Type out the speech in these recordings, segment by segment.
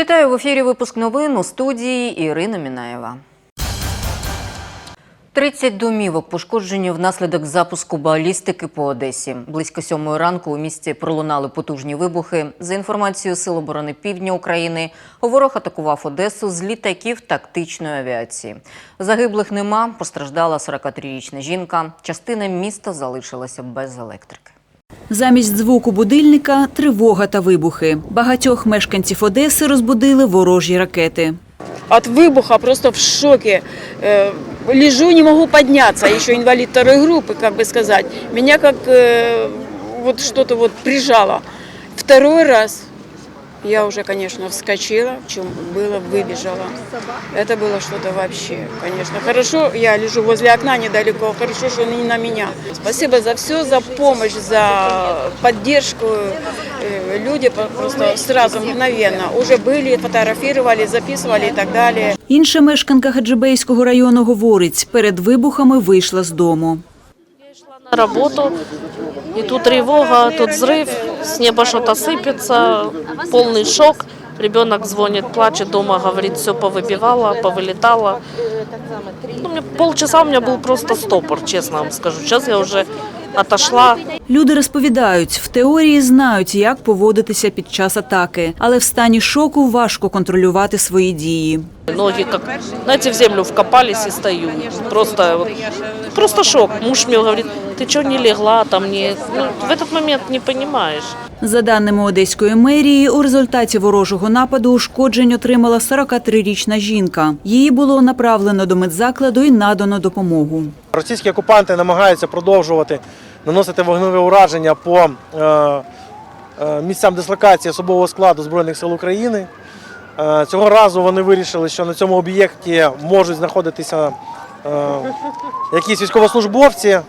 Вітаю в ефірі. Випуск новин у студії Ірина Мінаєва. 30 домівок пошкоджені внаслідок запуску балістики по Одесі. Близько сьомої ранку у місті пролунали потужні вибухи. За інформацією Сил оборони Півдня України, ворог атакував Одесу з літаків тактичної авіації. Загиблих нема. Постраждала 43-річна жінка. Частина міста залишилася без електрики. Замість звуку будильника – тривога та вибухи. Багатьох мешканців Одеси розбудили ворожі ракети. От выбуха просто в шоке. Э, Лежу, не могу подняться, еще инвалид второй группы, как бы сказать. Меня как э, вот что-то вот прижало. Второй раз я уже, конечно, вскочила, в чем было, выбежала. Это было что-то вообще, конечно. Хорошо, я лежу возле окна недалеко, хорошо, что не на меня. Спасибо за все, за помощь, за поддержку. Э, Люди по- просто сразу, мгновенно уже были, фотографировали, записывали и так далее. Інша мешканка Хаджибейського району говорить, перед вибухами вийшла з дому. на работу, и тут тревога, тут взрыв, с неба что-то сыпется, полный шок. Ребенок звонит, плачет дома, говорит, все повыбивало, повылетало. Ну, мне полчаса у меня был просто стопор, честно вам скажу. Сейчас я уже отошла. Люди розповідають, в теорії знають, як поводитися під час атаки, але в стані шоку важко контролювати свої дії. Ноги как, знаете, в землю вкопались и стою. Просто, просто шок. Муж мне говорит, ты что не легла там, не... Ну, в этот момент не понимаешь. За даними Одеської мерії, у результаті ворожого нападу ушкоджень отримала 43-річна жінка. Її було направлено до медзакладу і надано допомогу. Російські окупанти намагаються продовжувати наносити вогневе ураження по е, е, місцям дислокації особового складу Збройних сил України. Е, цього разу вони вирішили, що на цьому об'єкті можуть знаходитися якісь військовослужбовці.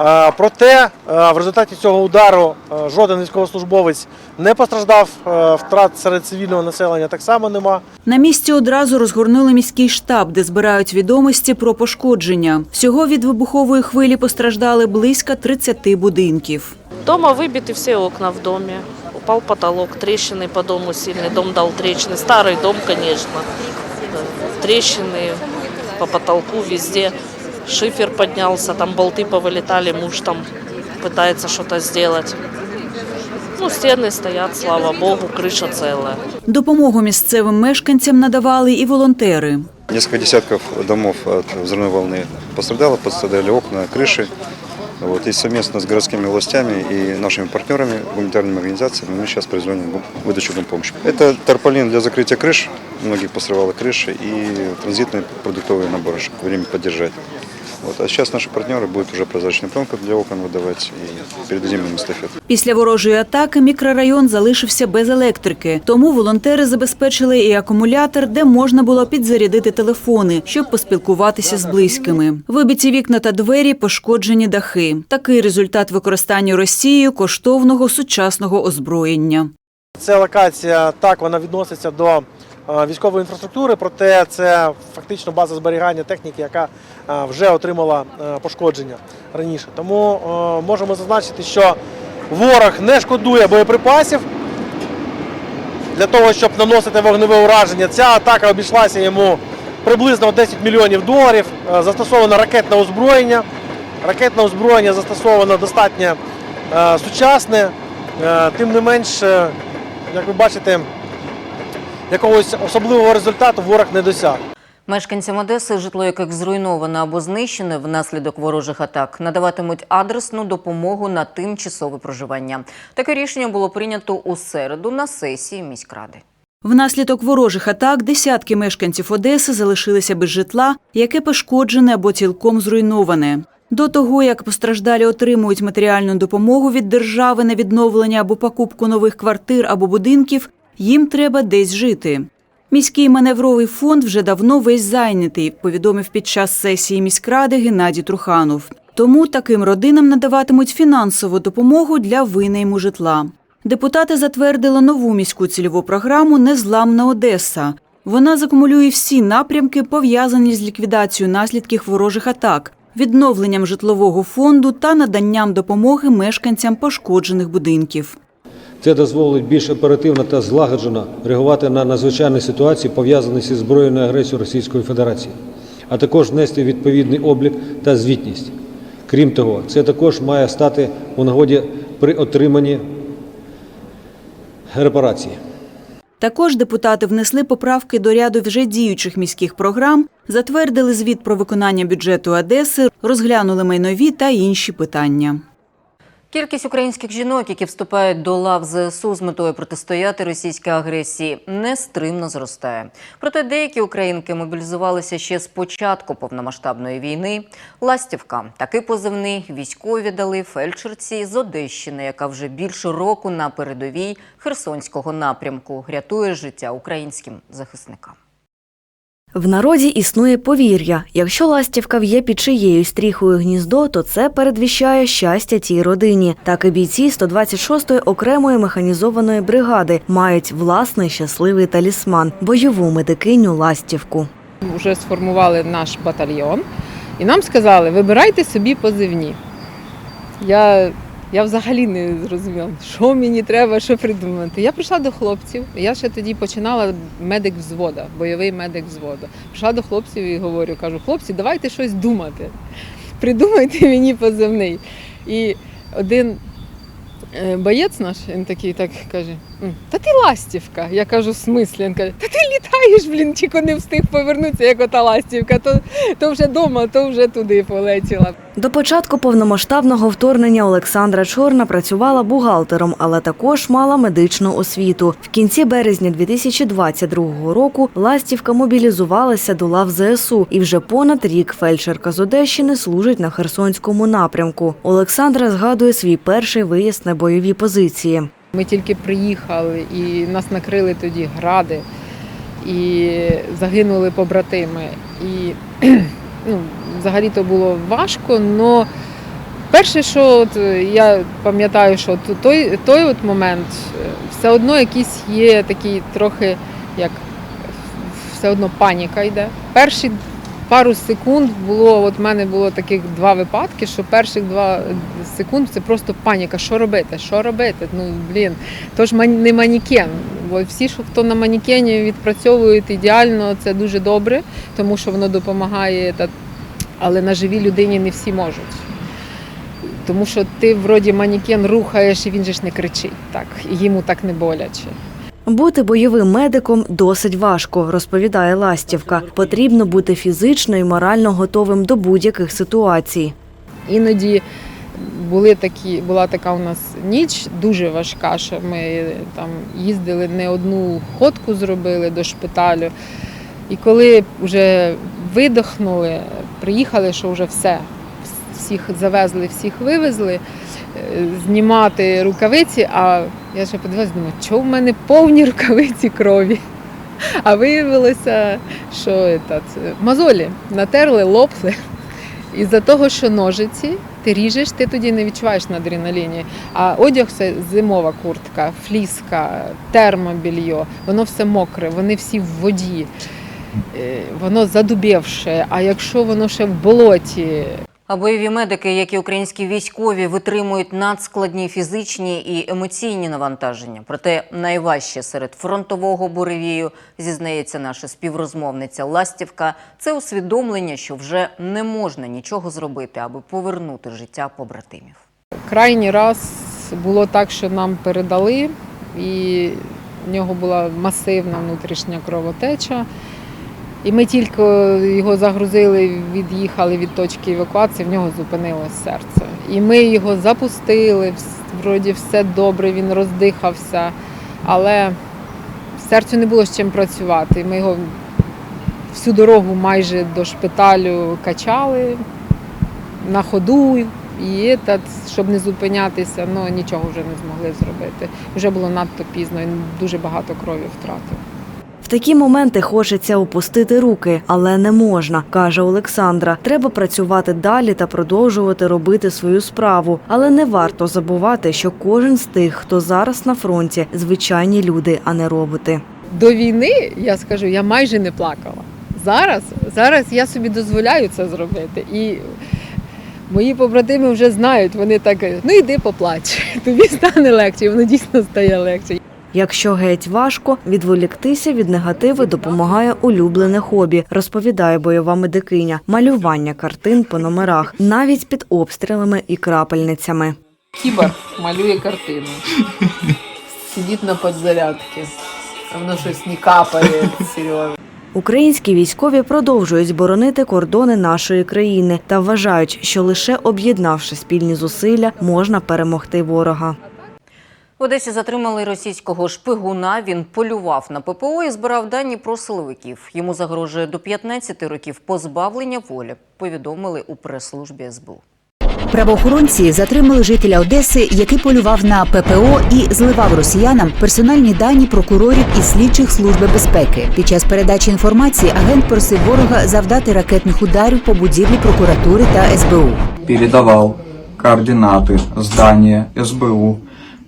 Е, проте е, в результаті цього удару е, жоден військовослужбовець не постраждав, е, втрат серед цивільного населення так само нема. На місці одразу розгорнули міський штаб, де збирають відомості про пошкодження. Всього від вибухової хвилі постраждали близько 30 будинків. Дома выбиты все окна в доме. Упал потолок, трещины по дому сильные. Дом дал трещины. Старый дом, конечно. Э, Трещины по потолку везде. Шифер поднялся, там болты повылетали, муж там пытается что-то сделать. Ну, стены стоят, слава богу, крыша целая. Допомогу місцевим мешканцям надавали і волонтери. Несколько десятков домов от взрывной волны пострадало, пострадали окна, крыши. Вот, и совместно с городскими властями и нашими партнерами, гуманитарными организациями мы сейчас производим гум- выдачу помощи. Это тарпалин для закрытия крыш, многих пострадала крыша, и транзитные продуктовые наборы, чтобы время поддержать. Вот. А сейчас наши партнеры будут уже прозрачную пленку для окон выдавать и передадим им эстафету. Після ворожої атаки мікрорайон залишився без електрики, тому волонтери забезпечили і акумулятор, де можна було підзарядити телефони, щоб поспілкуватися з близькими. Вибиті вікна та двері, пошкоджені дахи. Такий результат використання Росією коштовного сучасного озброєння. Ця локація так вона відноситься до е, військової інфраструктури, проте це фактично база зберігання техніки, яка е, вже отримала е, пошкодження раніше. Тому е, можемо зазначити, що ворог не шкодує боєприпасів для того, щоб наносити вогневе ураження. Ця атака обійшлася йому приблизно 10 мільйонів доларів. Е, Застосовано ракетне озброєння. Ракетне озброєння застосовано достатньо е, сучасне. Е, Тим не менш, е, як ви бачите, якогось особливого результату ворог не досяг. Мешканцям Одеси, житло яких зруйноване або знищене внаслідок ворожих атак, надаватимуть адресну допомогу на тимчасове проживання. Таке рішення було прийнято у середу на сесії міськради. Внаслідок ворожих атак десятки мешканців Одеси залишилися без житла, яке пошкоджене або цілком зруйноване. До того, як постраждалі отримують матеріальну допомогу від держави на відновлення або покупку нових квартир або будинків, їм треба десь жити. Міський маневровий фонд вже давно весь зайнятий, повідомив під час сесії міськради Геннадій Труханов. Тому таким родинам надаватимуть фінансову допомогу для винайму житла. Депутати затвердили нову міську цільову програму Незламна Одеса. Вона закумулює всі напрямки, пов'язані з ліквідацією наслідків ворожих атак, відновленням житлового фонду та наданням допомоги мешканцям пошкоджених будинків. Це дозволить більш оперативно та злагоджено реагувати на надзвичайні ситуації, пов'язані зі збройною агресією Російської Федерації, а також нести відповідний облік та звітність. Крім того, це також має стати у нагоді при отриманні репарації. Також депутати внесли поправки до ряду вже діючих міських програм, затвердили звіт про виконання бюджету Одеси, розглянули майнові та інші питання. Кількість українських жінок, які вступають до лав ЗСУ з метою протистояти російській агресії, нестримно зростає. Проте деякі українки мобілізувалися ще з початку повномасштабної війни. Ластівка такий позивний військові дали фельдшерці з Одещини, яка вже більше року на передовій Херсонського напрямку рятує життя українським захисникам. В народі існує повір'я: якщо ластівка в'є під чиєю стріхою гніздо, то це передвіщає щастя тій родині. Так і бійці 126-ї окремої механізованої бригади мають власний щасливий талісман бойову медикиню ластівку. вже сформували наш батальйон, і нам сказали, вибирайте собі позивні. Я, я взагалі не зрозуміла, що мені треба, що придумати. Я прийшла до хлопців. Я ще тоді починала медик взвода, бойовий медик взводу. Прийшла до хлопців і говорю, кажу, хлопці, давайте щось думати. Придумайте мені позивний. І один е, боєць наш, він такий так каже: «М, Та ти ластівка. Я кажу, смислі? Він каже, та ти літаєш, блін, тільки не встиг повернутися, як ота ластівка, то, то вже вдома, то вже туди полетіла. До початку повномасштабного вторгнення Олександра Чорна працювала бухгалтером, але також мала медичну освіту. В кінці березня 2022 року Ластівка мобілізувалася до лав ЗСУ, і вже понад рік фельдшерка з Одещини служить на Херсонському напрямку. Олександра згадує свій перший виїзд на бойові позиції. Ми тільки приїхали і нас накрили тоді гради, і загинули побратими. І ну, взагалі то було важко, але перше, що от е, я пам'ятаю, що той, той от момент е, все одно якийсь є такий трохи як все одно паніка йде. Перші пару секунд було, от в мене було таких два випадки, що перших два секунд це просто паніка. Що робити? Що робити? Ну блін, то ж не манікен. Бо всі, що хто на манікені відпрацьовують ідеально, це дуже добре, тому що воно допомагає. Але на живій людині не всі можуть. Тому що ти вроді манікен рухаєш, і він же ж не кричить так, і йому так не боляче. Бути бойовим медиком досить важко, розповідає Ластівка. Потрібно бути фізично і морально готовим до будь-яких ситуацій. Іноді були такі, була така у нас ніч дуже важка, що ми там їздили не одну ходку зробили до шпиталю. І коли вже видихнули, приїхали, що вже все, всіх завезли, всіх вивезли, знімати рукавиці, а я ще подивилася, думаю, чого в мене повні рукавиці крові. А виявилося, що этот, мозолі натерли, лопли. Із-за того, що ножиці ти ріжеш, ти тоді не відчуваєш на адреналіні. А одяг це зимова куртка, фліска, термобільйо, воно все мокре, вони всі в воді, е, воно задубівше. А якщо воно ще в болоті, бойові медики, як і українські військові, витримують надскладні фізичні і емоційні навантаження. Проте найважче серед фронтового буревію, зізнається наша співрозмовниця Ластівка, це усвідомлення, що вже не можна нічого зробити, аби повернути життя побратимів. Крайній раз було так, що нам передали, і в нього була масивна внутрішня кровотеча. І ми тільки його загрузили, від'їхали від точки евакуації, в нього зупинилось серце. І ми його запустили, вроді все добре, він роздихався, але серцю не було з чим працювати. Ми його всю дорогу майже до шпиталю качали на ходу, і щоб не зупинятися, ну нічого вже не змогли зробити. Вже було надто пізно, він дуже багато крові втратив. Такі моменти хочеться опустити руки, але не можна, каже Олександра. Треба працювати далі та продовжувати робити свою справу. Але не варто забувати, що кожен з тих, хто зараз на фронті, звичайні люди, а не роботи. До війни я скажу, я майже не плакала. Зараз, зараз я собі дозволяю це зробити. І Мої побратими вже знають, вони так, ну йди поплач, тобі стане легше, і воно дійсно стає легше. Якщо геть важко, відволіктися від негативу допомагає улюблене хобі, розповідає бойова медикиня, малювання картин по номерах, навіть під обстрілами і крапельницями. Кібер малює картину. Сидить на підзарядці, а воно щось не капає, Сережа. Українські військові продовжують боронити кордони нашої країни та вважають, що лише об'єднавши спільні зусилля, можна перемогти ворога. В Одесі затримали російського шпигуна. Він полював на ППО і збирав дані про силовиків. Йому загрожує до 15 років позбавлення волі. Повідомили у прес-службі СБУ. Правоохоронці затримали жителя Одеси, який полював на ППО і зливав росіянам персональні дані прокурорів і слідчих служби безпеки. Під час передачі інформації агент просив ворога завдати ракетних ударів по будівлі прокуратури та СБУ. передавал координаты здания СБУ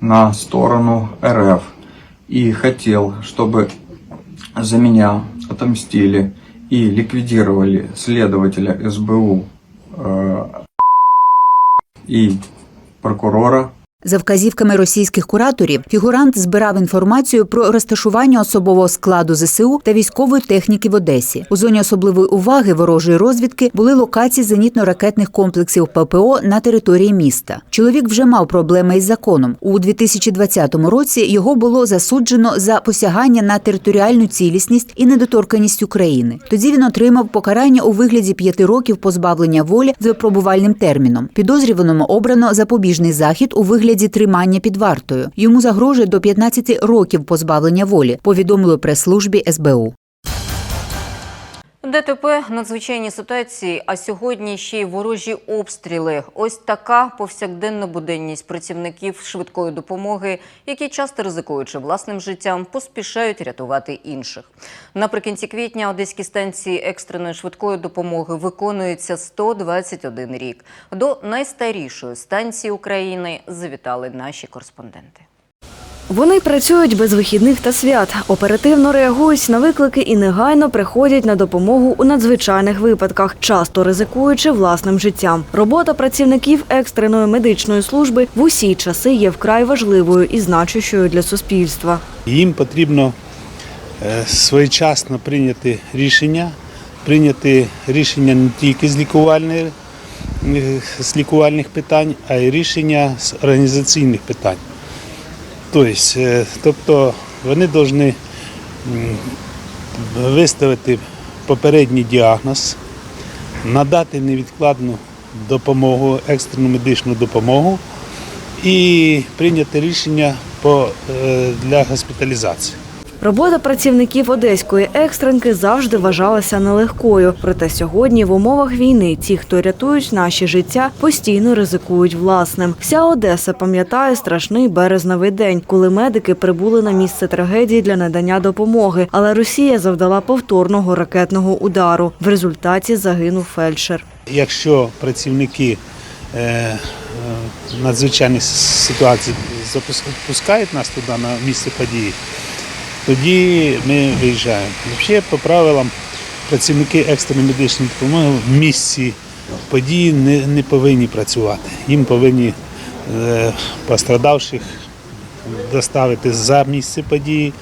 на сторону РФ и хотел, чтобы за меня отомстили и ликвидировали следователя СБУ э, и прокурора За вказівками російських кураторів, фігурант збирав інформацію про розташування особового складу ЗСУ та військової техніки в Одесі. У зоні особливої уваги ворожої розвідки були локації зенітно-ракетних комплексів ППО на території міста. Чоловік вже мав проблеми із законом. У 2020 році його було засуджено за посягання на територіальну цілісність і недоторканність України. Тоді він отримав покарання у вигляді п'яти років позбавлення волі з випробувальним терміном. Підозрюваному обрано запобіжний захід у вигляді тримання під вартою. Йому загрожує до 15 років позбавлення волі. Повідомили прес-службі СБУ. ДТП, надзвичайні ситуації, а сьогодні ще й ворожі обстріли. Ось така повсякденна буденність працівників швидкої допомоги, які часто ризикуючи власним життям, поспішають рятувати інших. Наприкінці квітня одеській станції екстреної швидкої допомоги виконується 121 рік. До найстарішої станції України завітали наші кореспонденти. Вони працюють без вихідних та свят, оперативно реагують на виклики і негайно приходять на допомогу у надзвичайних випадках, часто ризикуючи власним життям. Робота працівників екстреної медичної служби в усі часи є вкрай важливою і значущою для суспільства. Їм потрібно е, своєчасно прийняти рішення, прийняти рішення не тільки з лікувальних, е, з лікувальних питань, а й рішення з організаційних питань. Тобто, е, тобто вони повинні виставити попередній діагноз, надати невідкладну допомогу, екстрену медичну допомогу і прийняти рішення е, для госпіталізації. Робота працівників одеської екстренки завжди вважалася нелегкою. Проте сьогодні в умовах війни ті, хто рятують наші життя, постійно ризикують власним. Вся Одеса пам'ятає страшний березневий день, коли медики прибули на місце трагедії для надання допомоги. Але Росія завдала повторного ракетного удару. В результаті загинув фельдшер. Якщо працівники е, е, надзвичайних ситуацій запускають нас туди на місце події, тоді ми виїжджаємо. Взагалі, по правилам, працівники екстреної медичної допомоги в місці події не, не повинні працювати. Їм повинні е, пострадавших доставити за місце події.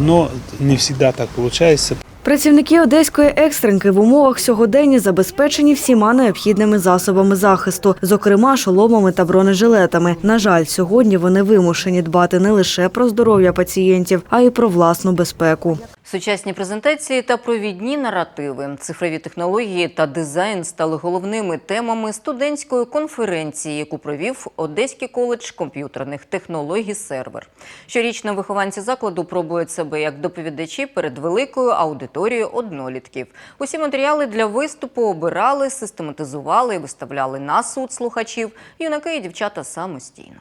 Ну, не завжди так виходить. Працівники одеської екстренки в умовах сьогодення забезпечені всіма необхідними засобами захисту, зокрема шоломами та бронежилетами. На жаль, сьогодні вони вимушені дбати не лише про здоров'я пацієнтів, а й про власну безпеку. Сучасні презентації та провідні наративи, цифрові технології та дизайн стали головними темами студентської конференції, яку провів Одеський коледж комп'ютерних технологій сервер. Щорічно вихованці закладу пробують себе як доповідачі перед великою аудиторією однолітків. Усі матеріали для виступу обирали, систематизували і виставляли на суд слухачів юнаки і дівчата самостійно.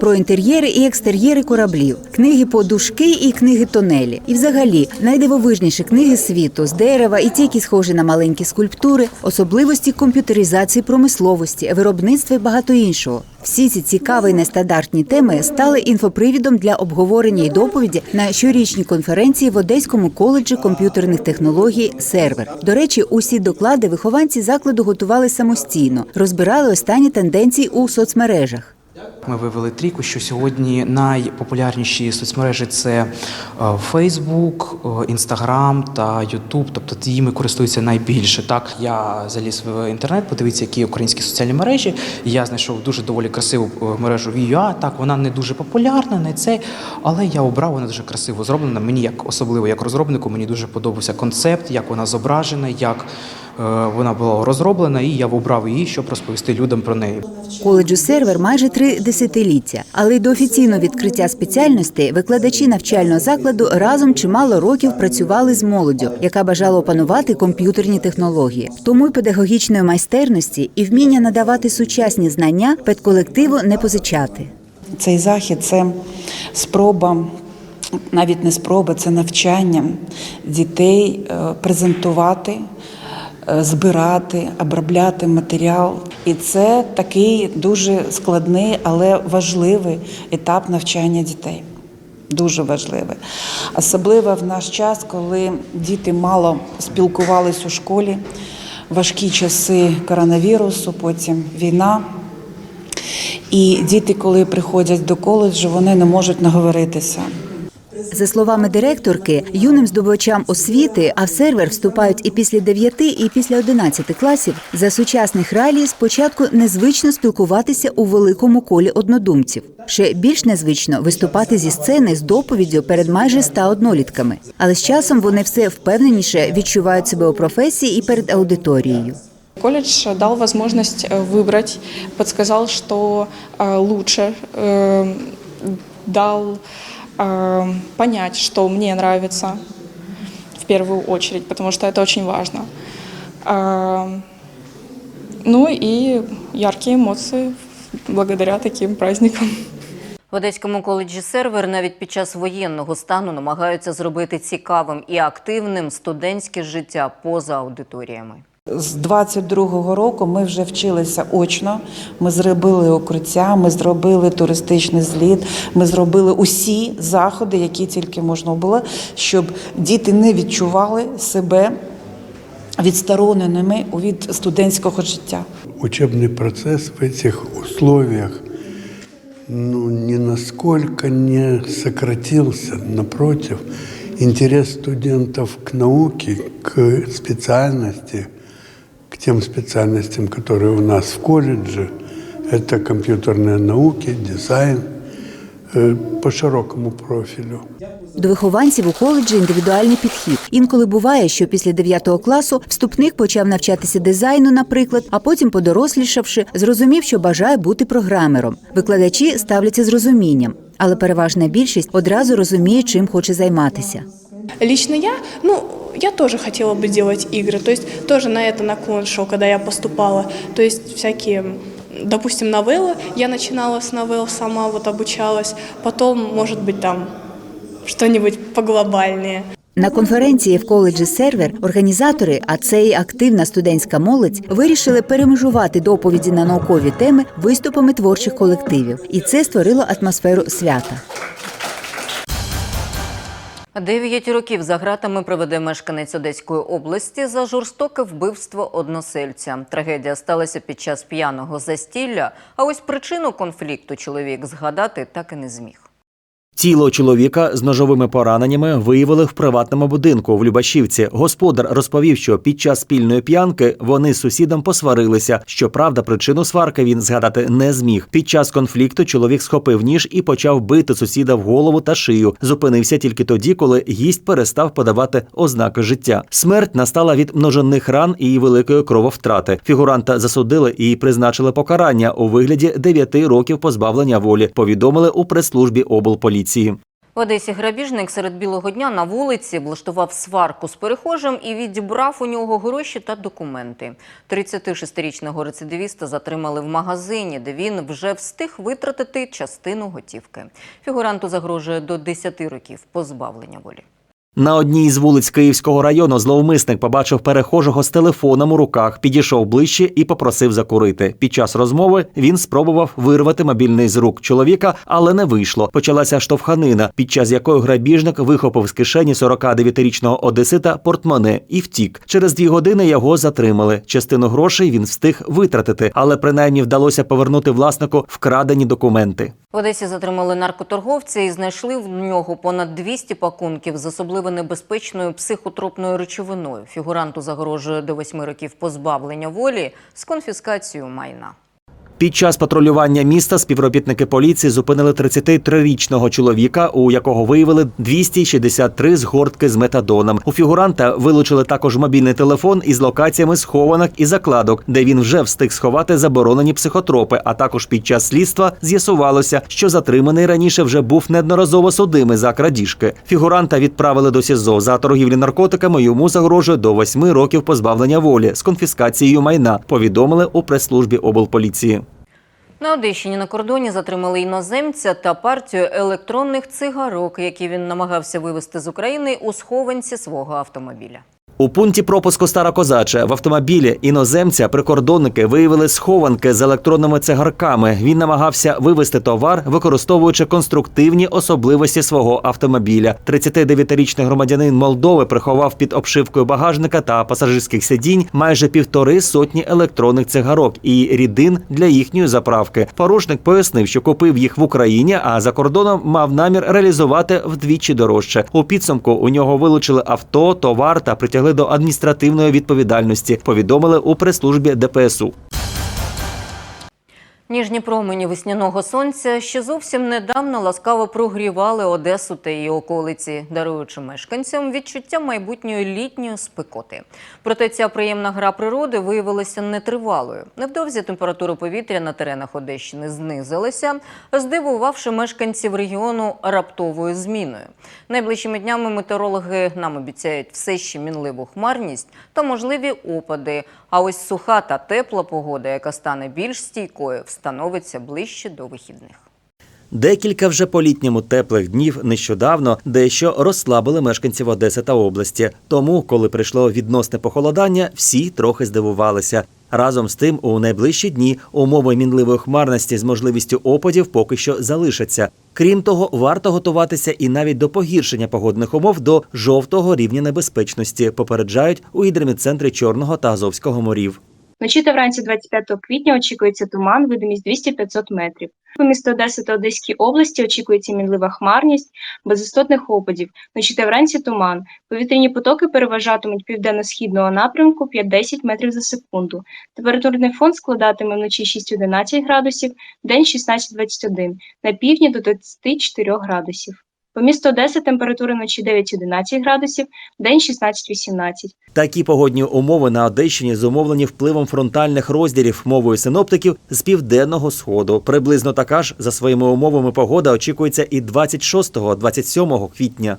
Про інтер'єри і екстер'єри кораблів, книги подушки і книги тонелі. І взагалі найдивовижніші книги світу з дерева і ті, які схожі на маленькі скульптури, особливості комп'ютеризації промисловості, виробництва і багато іншого. Всі ці цікаві і нестандартні теми стали інфопривідом для обговорення і доповіді на щорічній конференції в Одеському коледжі комп'ютерних технологій Сервер. До речі, усі доклади вихованці закладу готували самостійно, розбирали останні тенденції у соцмережах. Ми вивели трійку, що сьогодні найпопулярніші соцмережі це е, Facebook, е, Instagram та YouTube, тобто їми користуються найбільше. Так, я заліз в інтернет, подивитися, які українські соціальні мережі. Я знайшов дуже доволі красиву е, мережу VUA. Так, вона не дуже популярна, не цей, але я обрав, вона дуже красиво зроблена. Мені як особливо як розробнику, мені дуже подобався концепт, як вона зображена, як вона була розроблена, і я обрав її, щоб розповісти людям про неї. Коледжу сервер майже три десятиліття, але й до офіційного відкриття спеціальностей викладачі навчального закладу разом чимало років працювали з молоддю, яка бажала опанувати комп'ютерні технології. Тому й педагогічної майстерності і вміння надавати сучасні знання педколективу не позичати. Цей захід це спроба, навіть не спроба, це навчання дітей е, презентувати, е, збирати, обробляти матеріал. І це такий дуже складний, але важливий етап навчання дітей. Дуже важливий. Особливо в наш час, коли діти мало спілкувались у школі, важкі часи коронавірусу, потім війна. І діти, коли приходять до коледжу, вони не можуть наговоритися. За словами директорки, юним здобувачам освіти, а в сервер вступають і після 9, і після 11 класів. За сучасних реалій спочатку незвично спілкуватися у великому колі однодумців. Ще більш незвично виступати зі сцени з доповіддю перед майже ста однолітками. Але з часом вони все впевненіше відчувають себе у професії і перед аудиторією. Колледж дал возможность э, выбрать, подсказал, что э, лучше, э, дал э, понять, что мне нравится в первую очередь, потому что это очень важно. Э, Ну и яркие эмоции благодаря таким праздникам. В Одеському коледжі сервер навіть під час воєнного стану намагаються зробити цікавим і активним студентське життя поза аудиторіями. З 22-го року ми вже вчилися очно. Ми зробили укриття, ми зробили туристичний зліт, ми зробили усі заходи, які тільки можна було, щоб діти не відчували себе відстороненими від студентського життя. Учебный процесс в этих условиях ну, ни насколько не сократился. Напротив, интерес студентов к науке, к специальности, к тем специальностям, которые у нас в колледже, это компьютерные науки, дизайн, э, по широкому профилю. До вихованців у коледжі індивідуальний підхід. Інколи буває, що після 9 класу вступник почав навчатися дизайну, наприклад, а потім, подорослішавши, зрозумів, що бажає бути програмером. Викладачі ставляться з розумінням, але переважна більшість одразу розуміє, чим хоче займатися. Лично я, ну, я тоже хотела бы делать игры, то есть тоже на это наклон шел, когда я поступала. То есть всякие, допустим, новеллы, я начинала с новелл, сама вот обучалась, потом, может быть, там что-нибудь поглобальнее. На конференції в коледжі сервер організатори, а це і активна студентська молодь, вирішили перемежувати доповіді на наукові теми виступами творчих колективів, і це створило атмосферу свята. Дев'ять років за ґратами проведе мешканець Одеської області за жорстоке вбивство односельця. Трагедія сталася під час п'яного застілля. А ось причину конфлікту чоловік згадати так і не зміг. Тіло чоловіка з ножовими пораненнями виявили в приватному будинку в Любашівці. Господар розповів, що під час спільної п'янки вони з сусідом посварилися. Щоправда, причину сварки він згадати не зміг. Під час конфлікту чоловік схопив ніж і почав бити сусіда в голову та шию. Зупинився тільки тоді, коли гість перестав подавати ознаки життя. Смерть настала від множинних ран і великої крововтрати. Фігуранта засудили і призначили покарання у вигляді 9 років позбавлення волі. Повідомили у прес-службі облполіції. В Одесі грабіжник серед білого дня на вулиці влаштував сварку з перехожим і відібрав у нього гроші та документи. 36-річного рецидивіста затримали в магазині, де він вже встиг витратити частину готівки. Фігуранту загрожує до 10 років позбавлення волі. На одній із вулиць Київського району зловмисник побачив перехожого з телефоном у руках, підійшов ближче і попросив закурити. Під час розмови він спробував вирвати мобільний з рук чоловіка, але не вийшло. Почалася штовханина, під час якої грабіжник вихопив з кишені 49-річного одесита портмоне і втік. Через дві години його затримали. Частину грошей він встиг витратити, але принаймні вдалося повернути власнику вкрадені документи. В Одесі затримали наркоторговця і знайшли в нього понад 200 пакунків з особливо небезпечною психотропною речовиною. Фігуранту загрожує до 8 років позбавлення волі з конфіскацією майна. Під час патрулювання міста співробітники поліції зупинили 33-річного чоловіка, у якого виявили 263 згортки з метадоном. У фігуранта вилучили також мобільний телефон із локаціями схованок і закладок, де він вже встиг сховати заборонені психотропи. А також під час слідства з'ясувалося, що затриманий раніше вже був неодноразово судимий за крадіжки. Фігуранта відправили до СІЗО за торгівлі наркотиками. Йому загрожує до 8 років позбавлення волі з конфіскацією майна. Повідомили у прес-службі облполіції. На Одещині на кордоні затримали іноземця та партію електронних цигарок, які він намагався вивезти з України у схованці свого автомобіля. У пункті пропуску Старокозаче в автомобілі іноземця прикордонники виявили схованки з електронними цигарками. Він намагався вивезти товар, використовуючи конструктивні особливості свого автомобіля. 39-річний громадянин Молдови приховав під обшивкою багажника та пасажирських сидінь майже півтори сотні електронних цигарок і рідин для їхньої заправки. Порушник пояснив, що купив їх в Україні, а за кордоном мав намір реалізувати вдвічі дорожче. У підсумку у нього вилучили авто, товар та притягли до адміністративної відповідальності. Повідомили у прес-службі ДПСУ. Ніжні промені весняного сонця ще зовсім недавно ласкаво прогрівали Одесу та її околиці, даруючи мешканцям відчуття майбутньої літньої спекоти. Проте ця приємна гра природи виявилася нетривалою. Невдовзі температура повітря на теренах Одещини знизилася, здивувавши мешканців регіону раптовою зміною. Найближчими днями метеорологи нам обіцяють все ще мінливу хмарність та можливі опади. А ось суха та тепла погода, яка стане більш стійкою, встановиться ближче до вихідних. Декілька вже по-літньому теплих днів нещодавно дещо розслабили мешканців Одеси та області. Тому, коли прийшло відносне похолодання, всі трохи здивувалися. Разом з тим, у найближчі дні умови мінливої хмарності з можливістю опадів поки що залишаться. Крім того, варто готуватися і навіть до погіршення погодних умов до жовтого рівня небезпечності, попереджають у гідромедцентрі Чорного та Азовського морів. Вночі та вранці 25 квітня очікується туман, видимість 200-500 метрів. По місту Одеси та Одеській області очікується мінлива хмарність, без істотних опадів. Вночі та вранці туман. Повітряні потоки переважатимуть південно-східного напрямку 5-10 метрів за секунду. Температурний фон складатиме вночі 6-11 градусів, день 16-21, на півдні до 24 градусів. По місту Одеси температура вночі 9-11 градусів, день 16-18. Такі погодні умови на Одещині зумовлені впливом фронтальних розділів мовою синоптиків з південного сходу. Приблизно така ж за своїми умовами погода очікується і 26-27 квітня.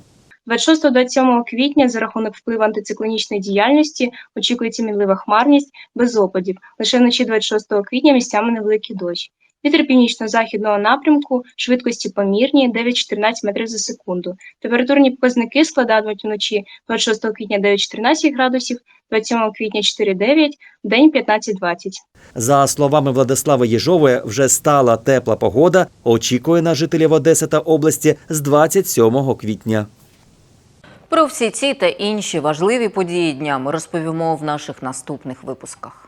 26-27 квітня за рахунок впливу антициклонічної діяльності очікується мінлива хмарність без опадів. Лише вночі 26 квітня місцями невеликий дощ. Вітер північно-західного напрямку, швидкості помірні 9-14 метрів за секунду. Температурні показники складатимуть вночі 26 квітня 9-14 градусів, 27 квітня 4-9, день 15-20. За словами Владислави Єжової, вже стала тепла погода. Очікує на жителів Одеси та області з 27 квітня. Про всі ці та інші важливі події дня ми розповімо в наших наступних випусках.